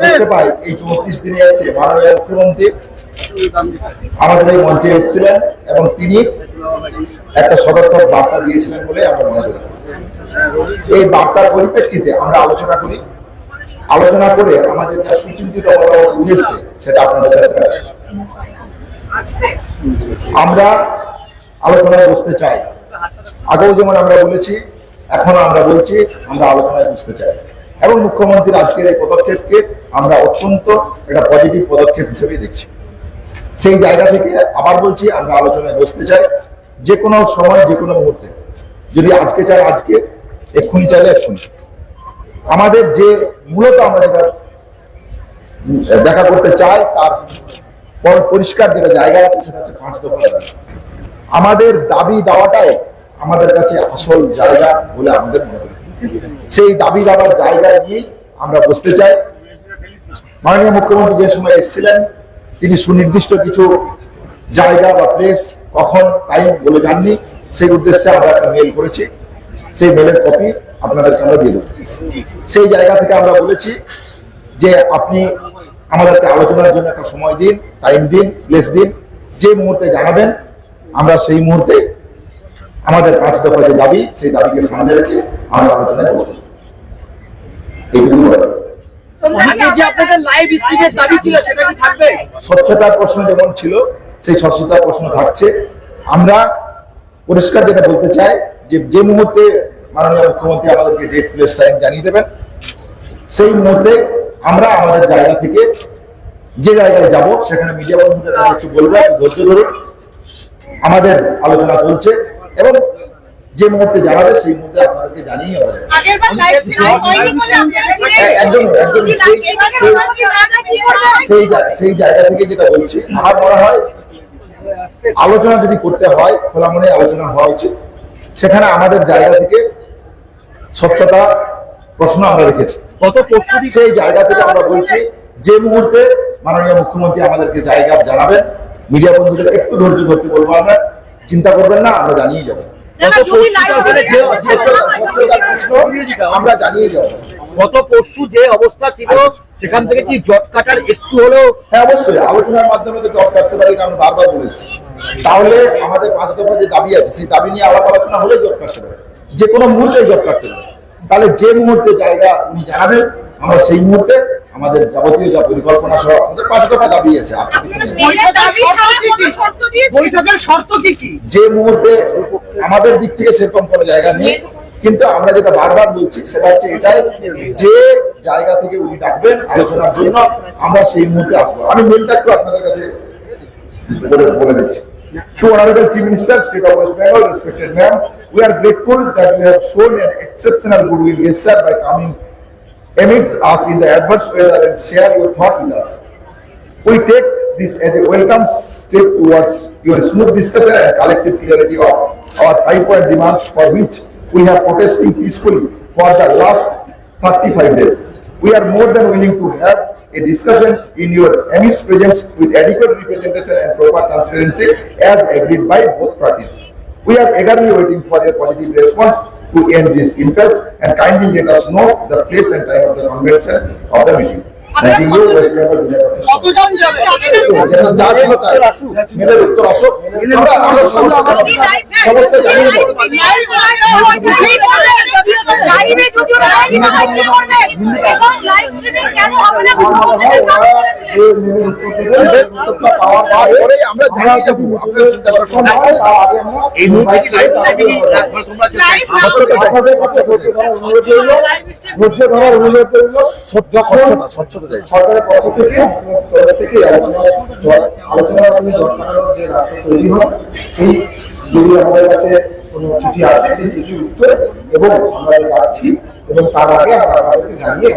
দেখতে পাই, এই চৌত্রিশ দিনে এসে মাননীয় মুখ্যমন্ত্রী আমাদের এই মঞ্চে এসেছিলেন এবং তিনি একটা সদর্থক বার্তা দিয়েছিলেন বলে আমরা মনে করি। এই বার্তার পরিপ্রেক্ষিতে আমরা আলোচনা করি। আলোচনা করে আমাদের যা সুচিন্তিত মতামত উঠে এসছে সেটা আপনাদের কাছে আছে আমরা আলোচনায় বসতে চাই। আগেও যেমন আমরা বলেছি এখন আমরা বলছি, আমরা আলোচনায় বসতে চাই। এবং মুখ্যমন্ত্রীর আজকের এই পদক্ষেপকে আমরা অত্যন্ত একটা পজিটিভ পদক্ষেপ হিসেবে দেখছি। সেই জায়গা থেকে আবার বলছি, আমরা আলোচনায় বসতে চাই, যে কোনো সময়, যে কোনো মুহূর্তে। যদি আজকে চাই, আজকে, এক্ষুনি চাইলে এক্ষুনি। আমাদের যে মূলত আমরা যেটা দেখা করতে চাই, তার পর- পরিষ্কার যেটা জায়গা আছে, সেটা হচ্ছে পাঁচ দফা। আমাদের দাবি দেওয়াটাই আমাদের কাছে আসল জায়গা বলে আমাদের মনে সেই দাবি দাবার জায়গা নিয়েই আমরা বসতে চাই। মাননীয় মুখ্যমন্ত্রী যে সময় এসেছিলেন, তিনি সুনির্দিষ্ট কিছু জায়গা বা প্লেস কখন টাইম বলে যাননি সেই উদ্দেশ্যে আমরা একটা মেল করেছি। সেই মেলের কপি আপনাদেরকে আমরা দিয়ে দেবো। সেই জায়গা থেকে আমরা বলেছি যে আপনি আমাদেরকে আলোচনার জন্য একটা সময় দিন টাইম দিন প্লেস দিন। যে মুহূর্তে জানাবেন, আমরা সেই মুহূর্তে আমাদের পাঁচ দফা যে দাবি সেই দাবিকে সামনে রেখে আমরা আলোচনায় বসবো। এইটুকু স্বচ্ছতার প্রশ্ন যেমন ছিল সেই স্বচ্ছতার প্রশ্ন থাকছে। আমরা পরিষ্কার যেটা বলতে চাই যে যে মুহূর্তে মাননীয় মুখ্যমন্ত্রী আমাদেরকে ডেট প্লেস টাইম জানিয়ে দেবেন সেই মুহূর্তে আমরা আমাদের জায়গা থেকে যে জায়গায় যাব সেখানে মিডিয়া বন্ধুদের কাছে বলব ধৈর্য ধরুন। আমাদের আলোচনা চলছে। এবং যে মুহূর্তে জানাবে সেই মুহূর্তে আপনাদেরকে জানিয়ে। সেই- জায়গা থেকে যেটা বলছি আমার মনে হয় আলোচনা যদি করতে হয় খোলা মনে আলোচনা হওয়া উচিত। সেখানে আমাদের জায়গা থেকে স্বচ্ছতা প্রশ্ন আমরা রেখেছি। কত প্রস্তুতি সেই জায়গা থেকে আমরা বলছি যে মুহূর্তে মাননীয় মুখ্যমন্ত্রী আমাদেরকে জায়গা জানাবেন মিডিয়া বন্ধুদের একটু ধৈর্য ধরতে বলব আমরা। চিন্তা করবেন না আমরা জানিয়ে যাব। আমরা জানিয়ে যাব। গত পরশু যে অবস্থা ছিল সেখান থেকে কি জট কাটার একটু হলেও হ্যাঁ অবশ্যই আলোচনার মাধ্যমে তো জব কাটতে পারি এটা আমরা বারবার বলেছি। তাহলে আমাদের পাঁচ দফা যে দাবি আছে সেই দাবি নিয়ে আলাপ আলোচনা হলে জব কাটতে পারে। যে কোনো মুহূর্তে জব কাটতে পারে। তাহলে যে মুহূর্তে জায়গা উনি জানাবেন আমরা সেই মুহূর্তে আমাদের যাবতীয় যা পরিকল্পনা সহ আমাদের পাঁচ দফা দাবি আছে শর্ত বৈঠকের শর্ত কি কি? যে মুহূর্তে আমাদের দিক থেকে সেরকম কোনো জায়গা নেই কিন্তু আমরা যেটা বারবার বলছি সেটা হচ্ছে এটাই যে জায়গা থেকে উনি ডাকবেন আলোচনার জন্য আমরা সেই মুহূর্তে আসব। আমি মেলটা একটু আপনাদের কাছে বলে বলে দিচ্ছি। To Honorable Chief Minister, State of West Bengal, respected ma'am, we are grateful that you have shown an exceptional goodwill. Gesture by coming amidst us in the adverse weather and share your thought with us. We take this as a welcome step towards your smooth discussion and collective clarity of our five-point demands for which we have protesting peacefully for the last 35 days. We are more than willing to have a discussion in your amidst presence with adequate representation and proper transparency as agreed by both parties. We are eagerly waiting for your positive response to end this impasse and kindly let us know the place and time of the convention of the meeting. আমরা জানিয়ে হয় যাব আপনারা চিন্তা করার এই মুহূর্তে live মানে তোমরা স্বচ্ছতা স্বচ্ছতা স্বচ্ছতা চাই সরকারের পক্ষ থেকে তরফ থেকে আলোচনা আলোচনার যে রাস্তা তৈরি হয় সেই যদি আমাদের কাছে কোনো চিঠি আসে সেই চিঠির উত্তর এবং আমরা যাচ্ছি এবং তার আগে আমরা আমাদেরকে জানিয়ে